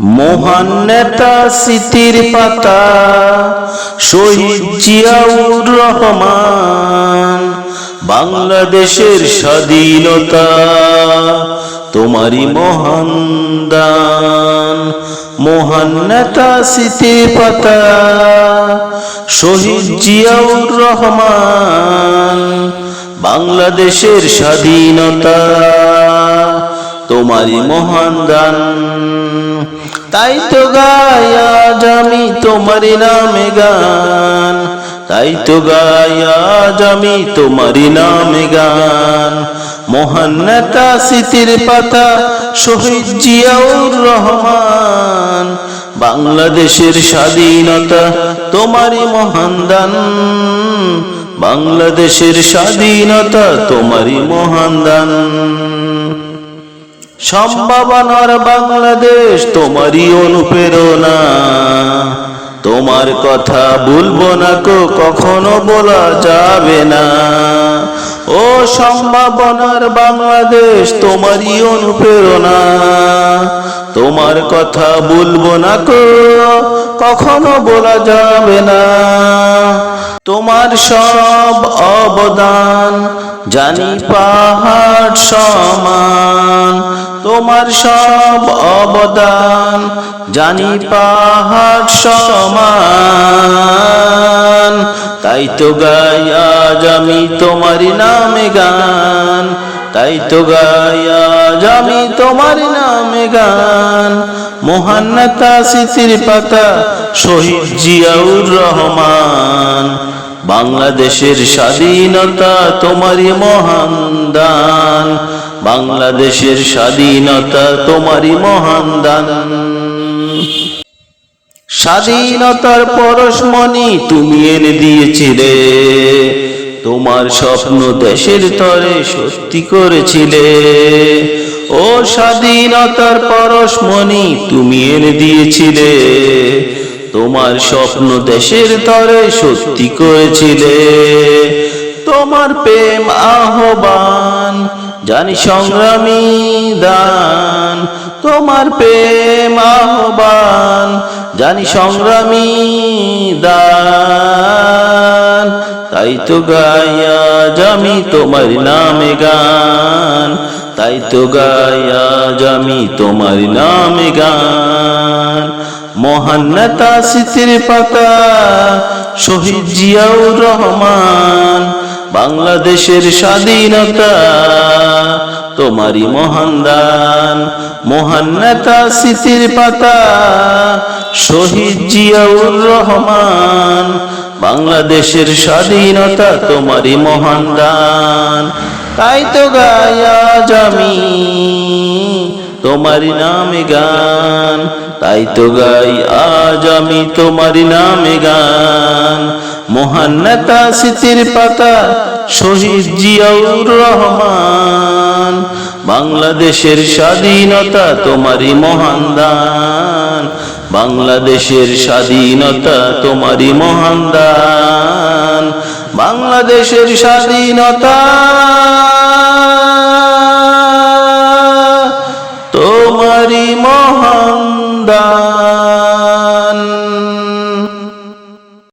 মহান নেতা স্মৃতির পাতা, শহীদ জিয়াউর রহমান, বাংলাদেশের স্বাধীনতা, তোমারই মহান দান। মহান নেতা স্মৃতির পাতা, শহীদ জিয়াউর রহমান, বাংলাদেশের স্বাধীনতা, তোমারই মহান দান। তাই তো গাই আজ আমি তোমারই নামে গান। তাই তো গাই আজ আমি তোমারই নামে গান। মহান নেতা স্মৃতির পাতা শহীদ জিয়াউর রহমান। বাংলাদেশের স্বাধীনতা তোমারই মহান দান। বাংলাদেশের স্বাধীনতা তোমারই মহান দান। সম্ভাবনার বাংলাদেশ, তোমারই অনুপ্রেরণা। তোমার কথা বলব না কো কখনো বলা যাবে না। ও সম্ভাবনার বাংলাদেশ, তোমারই অনুপ্রেরণা। তোমার কথা বলব না কো কখনো বলা যাবে না। তোমার সব অবদান জানি পাহাড় সমান। তোমার সব অবদান, জানি পাহাড় সমান। তাই তো গাই, আজ আমি তোমারই নামে গান। তাই তো গাই, আজ আমি তোমারই নামে গান। মহান নেতা স্মৃতির পাতা, শহীদ জিয়াউর রহমান। বাংলাদেশের স্বাধীনতা তোমারই মহান দান। বাংলাদেশের স্বাধীনতা তোমারই মহান দান। স্বাধীনতার পরশমণি তুমি এনে দিয়েছিলে। তোমার স্বপ্ন দেশের তরে সত্যি করেছিলে। ও স্বাধীনতার পরশমণি তুমি এনে দিয়েছিলে। তোমার স্বপ্ন দেশের তরে সত্যি করেছিলে। তোমার প্রেম আহ্বান জানি সংগ্রামী দান তোমার প্রেম আহ্বান। জানি সংগ্রামী দান তাই তো গাইয়া জামি তোমার নামে গান। তাই তো গাইয়া জামি তোমার নামে গান। মহান নেতা স্মৃতির পাতা শহীদ জিয়াউর রহমান। বাংলাদেশের স্বাধীনতা, তোমারই মহান দান, মহান নেতা স্মৃতির পাতা, শহীদ জিয়াউর রহমান, বাংলাদেশের স্বাধীনতা, তোমারই মহান দান। তাই তো গায়া জামি তোমারই নামে গান। তাই তো গাই আজ আমি, তোমারই নামে গান। মহান নেতা স্মৃতির পাতা, শহীদ জিয়াউর রহমান। বাংলাদেশের স্বাধীনতা তোমারই মহান দান। বাংলাদেশের স্বাধীনতা তোমারই মহান দান। বাংলাদেশের স্বাধীনতা তোমারই মহান দান।